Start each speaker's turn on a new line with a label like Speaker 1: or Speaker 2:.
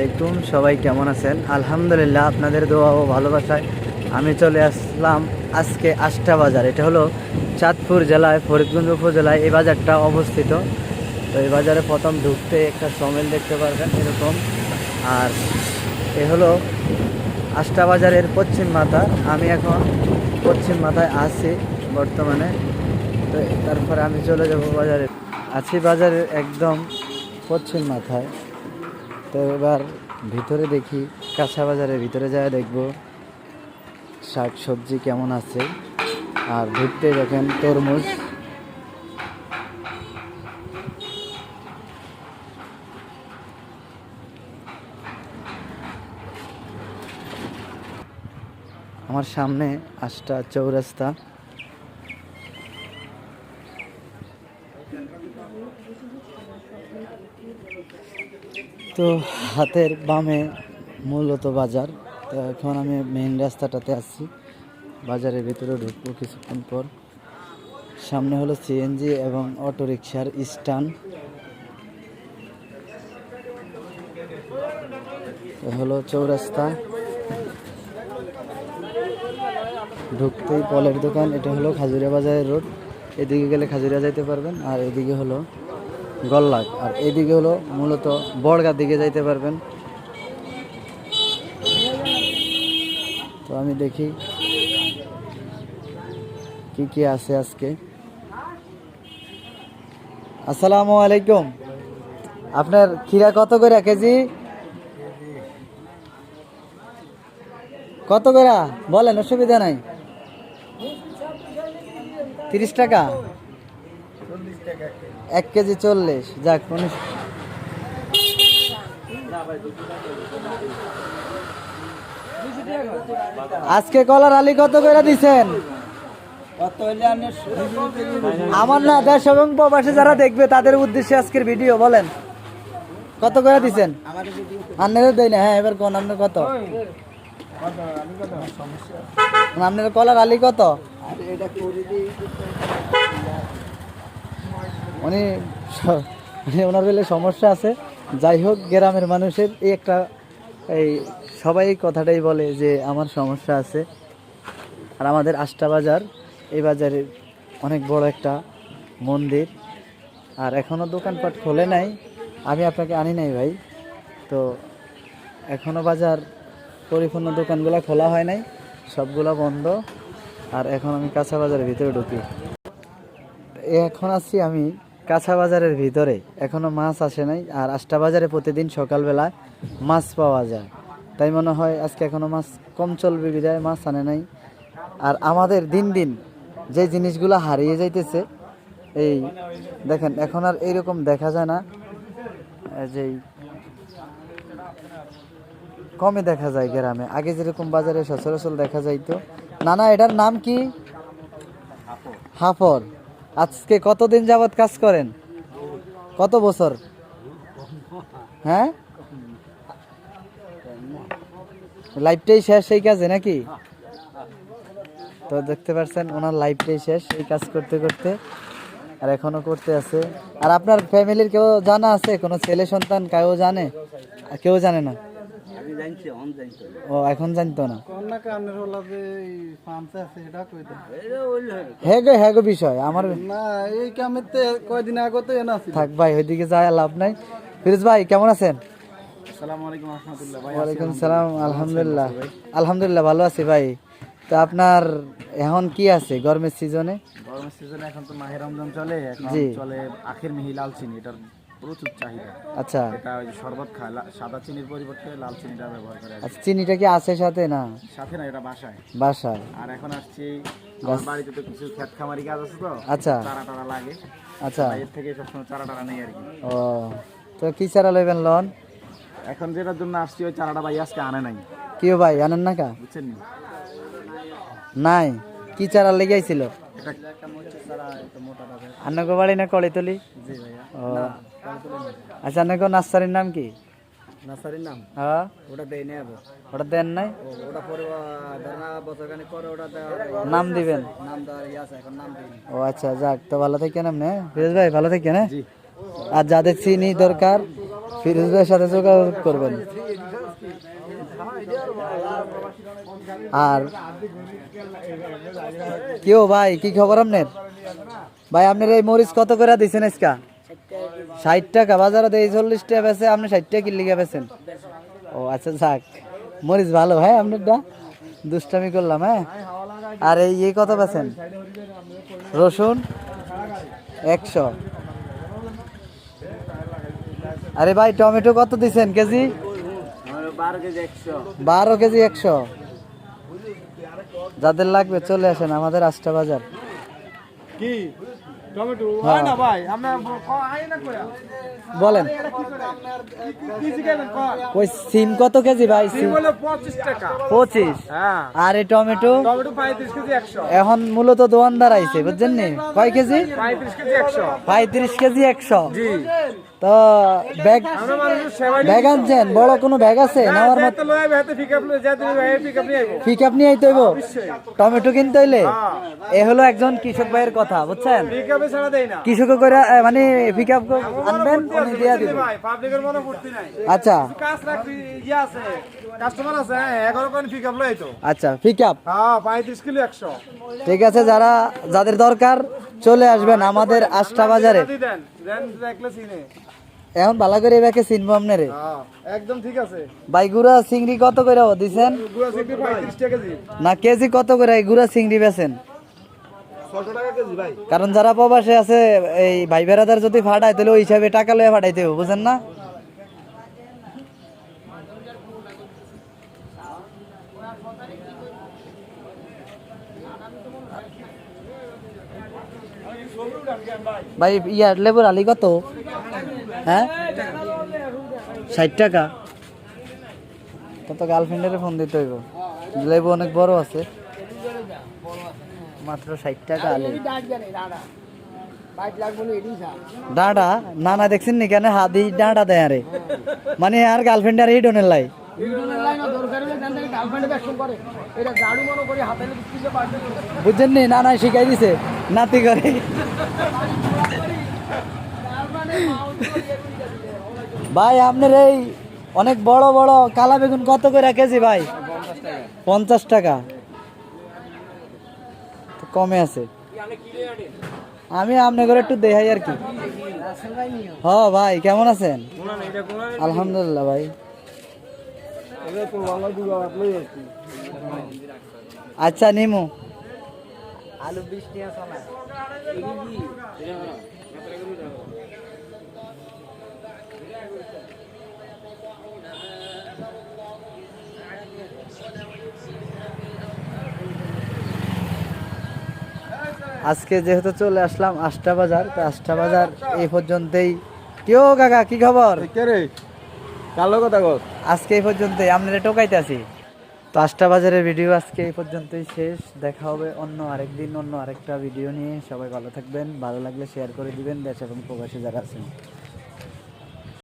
Speaker 1: আলাইকুম, সবাই কেমন আছেন? আলহামদুলিল্লাহ, আপনাদের দোয়া ও ভালোবাসায় আমি চলে আসলাম আজকে আষ্টা বাজার। এটা হলো চাঁদপুর জেলায়, ফরিদগঞ্জ উপজেলায় এই বাজারটা অবস্থিত। তো এই বাজারে প্রথম ঢুকতে একটা সমেল দেখতে পারবেন এরকম। আর এ হলো আষ্টা বাজারের পশ্চিম মাথা। আমি এখন পশ্চিম মাথায় আছি বর্তমানে। তো তারপরে আমি চলে যাব বাজারে। আছি বাজারের একদম পশ্চিম মাথায়। তো এবার ভিতরে দেখি, কাঁচা বাজারের ভিতরে যায় দেখব শাক সবজি কেমন আছে। আর ঢুকতে দেখেন তরমুজ। আমার সামনে আটটা চৌরাস্তা। তো হাতের বামে মূলত বাজার। তো এখন আমি মেইন রাস্তাটাতে আসছি বাজারের ভিতরে ঢুকবো কিছুক্ষণ পর। সামনে হলো সিএনজি এবং অটো রিক্সার স্ট্যান্ড হলো চৌরাস্তা। ঢুকতেই পলের দোকান। এটা হলো খাজুরিয়া বাজারের রোড। এদিকে গেলে খাজুরিয়া যাইতে পারবেন। আর এদিকে হলো গল্লাক। আর এদিকে হলো মূলত বড়গার দিকে যাইতে পারবেন। তো আমি দেখি কি কি আছে আজকে। আসসালামু আলাইকুম। আপনার খিরা কত করে কেজি? কত করে? বলেন, অসুবিধা নাই। তিরিশ টাকা? এক কেজি চল্লিশ যাক উনিশ আজকে কলার আলি কত করে দিছেন? আমার না দেশ এবং প্রবাসী যারা দেখবে তাদের উদ্দেশ্যে আজকের ভিডিও বলেন। কত করে দিছেন? আপনারও দেয় না হ্যাঁ এবার কোন আপনার কত? আপনার কলার আলি কত? উনি মানে ওনার বেলে সমস্যা আছে। যাই হোক, গ্রামের মানুষের এই একটা এই সবাই কথাটাই বলে যে, আমার সমস্যা আছে। আর আমাদের আষ্টা বাজার, এই বাজারে অনেক বড় একটা মন্দির। আর এখনও দোকানপাট খোলে নাই। আমি আপনাকে আনি নাই ভাই। তো এখনও বাজার পরিপূর্ণ দোকানগুলো খোলা হয় নাই। সবগুলো বন্ধ। আর এখন আমি কাঁচা বাজারের ভিতরে ঢুকি। এখন আছি আমি কাঁচা বাজারের ভিতরে। এখনও মাছ আসে নাই। আর আষ্টা বাজারে প্রতিদিন সকালবেলায় মাছ পাওয়া যায়। তাই মনে হয় আজকে এখনও মাছ কম চলবে বিদায় মাছ আনে নাই। আর আমাদের দিন দিন যে জিনিসগুলো হারিয়ে যাইতেছে, এই দেখেন, এখন আর এইরকম দেখা যায় না। যে কমে দেখা যায় গ্রামে। আগে যেরকম বাজারে সচরাচর দেখা যাইতো। না না এটার নাম কি? হাফর। আজকে কতদিন যাবত কাজ করেন? কত বছর? হ্যাঁ? লাইফটাই শেষ এই কাজে নাকি? তো দেখতে পাচ্ছেন ওনার লাইফটাই শেষ এই কাজ করতে করতে, আর এখনও করতে আছে। আর আপনার ফ্যামিলির কেউ জানা আছে? কোনো ছেলে সন্তান কেউ জানে? কেউ জানে না? ও এখন জানতো না। গো গো বিষয় আমার
Speaker 2: না এই কামেতে কয়দিন আগতে এনে আছি
Speaker 1: থাক ভাই ওইদিকে যায় লাভ নাই। ফিরোজ ভাই কেমন আছেন?
Speaker 2: আসসালামু আলাইকুম রহমতুল্লাহ। ভাই
Speaker 1: ওয়ালাইকুম সালাম আলহামদুলিল্লাহ। আলহামদুলিল্লাহ ভালো আছি ভাই। তো আপনার এখন কি আছে গরমের সিজনে
Speaker 2: গরমের সিজনে এখন তো মাহে রমজান চলে এখন চলে আখের মিহি লাল চিনি এটার প্রচুর চাহিদা।
Speaker 1: আচ্ছা।
Speaker 2: এটা ওই শরবত খায় লা- সাদা চিনির পরিবর্তে লাল চিনিটা ব্যবহার করে আর কি।
Speaker 1: আচ্ছা চিনিটা কি আছে সাথে না?
Speaker 2: সাথে না এটা বাসায়।
Speaker 1: বাসায়।
Speaker 2: আর এখন আসছি আমার বাড়িতে তো কিছু খেত খামারি কাজ আছে তো
Speaker 1: আচ্ছা।
Speaker 2: চারা টারা লাগে।
Speaker 1: আচ্ছা।
Speaker 2: এর থেকে সবসময় চারা টারা নেই আর কি।
Speaker 1: ও তো কি চারা লইবেন লন?
Speaker 2: এখন যেটার জন্য আসছি ওই চারাটা ভাই আজকে আনে নাই।
Speaker 1: কিও ভাই আনেন না কা?
Speaker 2: বুঝছেন নি?
Speaker 1: নাই? কি চারা লেগে আইছিল?
Speaker 2: এটা
Speaker 1: আন্নগো বাড়ি না কলিতলি? ও। আচ্ছা আন্নগো নার্সারির নাম কি?
Speaker 2: নার্সারির নাম?
Speaker 1: হ্যাঁ।
Speaker 2: ওটা দেয় নেব
Speaker 1: ওটা দেন নাই?
Speaker 2: ওটা পরে পরে ওটা
Speaker 1: নাম দিবেন?
Speaker 2: নাম দেওয়ার ইয়ে আছে এখন নাম
Speaker 1: ও আচ্ছা যাক তো ভালো থাকেন আপনি ফিরোজ ভাই ভালো থাকেন হ্যাঁ? আর যাদের চিনি দরকার ফিরোজ ভাইয়ের সাথে যোগাযোগ করবেন। আর কেউ ভাই, কি খবর আপনার? ভাই, আপনার এই মরিচ কত করে দিচ্ছেন আজকা? ষাট টাকা, বাজারে দেয় চল্লিশ টাকা বেছে আপনি ষাট টাকা কিনলে বেছেন ও আচ্ছা যাক। মরিচ ভালো হ্যাঁ আপনারটা? দুষ্টামি করলাম হ্যাঁ? আর এই এই কত বেছেন রসুন একশো। আরে ভাই, টমেটো কত দিছেন, কেজি?
Speaker 2: বারো কেজি একশো।
Speaker 1: যাদের লাগবে চলে আসেন আমাদের আষ্টা বাজার।
Speaker 3: কি? টমেটো?
Speaker 1: হ্যাঁ।
Speaker 3: না ভাই আমরা আই না কয়া
Speaker 1: বলেন। ওই সিম কত কেজি ভাই? সিম
Speaker 3: পঁচিশ টাকা। হ্যাঁ।
Speaker 1: আর এই টমেটো?
Speaker 3: টমেটো পঁয়ত্রিশ কেজি একশো।
Speaker 1: এখন মূলত দোয়ানদার আইছে বুঝছেন নি? কয় কেজি?
Speaker 3: পঁয়ত্রিশ কেজি একশো।
Speaker 1: পঁয়ত্রিশ কেজি একশো।
Speaker 3: জি।
Speaker 1: তো ব্যাগ ব্যাগ আনছেন? বড় কোনো ব্যাগ আছে? নেওয়ার মতো
Speaker 3: যেতে পিক আপ পিক আপ নিয়ে
Speaker 1: পিক আপ টমেটো কিনতে হইলে? এ হলো একজন কৃষক ভাইয়ের কথা বুঝছেন?
Speaker 3: পিক আপে
Speaker 1: কৃষক করে মানে পিক আপ আনবেন? উনি দিয়ে দিবেন আচ্ছা।
Speaker 3: ইয়ে হ্যাঁ পিক আপ
Speaker 1: আচ্ছা পিক আপ
Speaker 3: হ্যাঁ কিলো একশো।
Speaker 1: ঠিক আছে যারা যাদের দরকার চলে আসবেন আমাদের আষ্টা বাজারে। এখন ভালো করে এবাকে চিনবো আপনারে।
Speaker 3: একদম ঠিক আছে
Speaker 1: ভাই, গুড়া চিংড়ি কত করে দিছেন? না, কেজি কত করে? গুড়া চিংড়ি বেছেন কারণ যারা প্রবাসে আছে, এই ভাই বেড়াদার যদি ফাটায়, তাহলে ওই হিসাবে টাকা লয়ে ফাটাইতে হবে বুঝেন না? ভাই ইয়ার লেবুর আলি কত? হ্যাঁ? ষাট টাকা। কত গার্লফ্রেন্ডের ফোন দিতে হইব। লেবু অনেক বড় আছে। মাত্র ষাট টাকা আলি। ডাঁটা না না দেখছেন নি কেন হাতি ডাঁটা দেয় আরে। মানে আর গার্লফ্রেন্ড আর এই ডোনের লাই। বুঝছেন নি? না না শিখাই দিছে। নাতি করে। ভাই আপনার এই অনেক বড় বড় কালা বেগুন কত করে কেজি ভাই? পঞ্চাশ টাকা। কমে আছে। আমি আপনার ঘরে একটু দেখাই আর কি। হ ভাই কেমন আছেন? আলহামদুলিল্লাহ ভাই। আচ্ছা নিমু। আলু বিশ আজকে যেহেতু চলে আসলাম আষ্টা বাজার তো আষ্টা বাজার এই পর্যন্তই। কেউ কাকা কি খবর?
Speaker 3: কে রে? কালো কথা কর
Speaker 1: আজকে এই পর্যন্তই, আপনারা টোকাইতে আছি তো আষ্টা বাজারের ভিডিও আজকে এই পর্যন্তই শেষ। দেখা হবে অন্য আরেক দিন অন্য আরেকটা ভিডিও নিয়ে। সবাই ভালো থাকবেন, ভালো লাগলে শেয়ার করে দিবেন, দেশ এবং প্রবাসী যারা আছেন।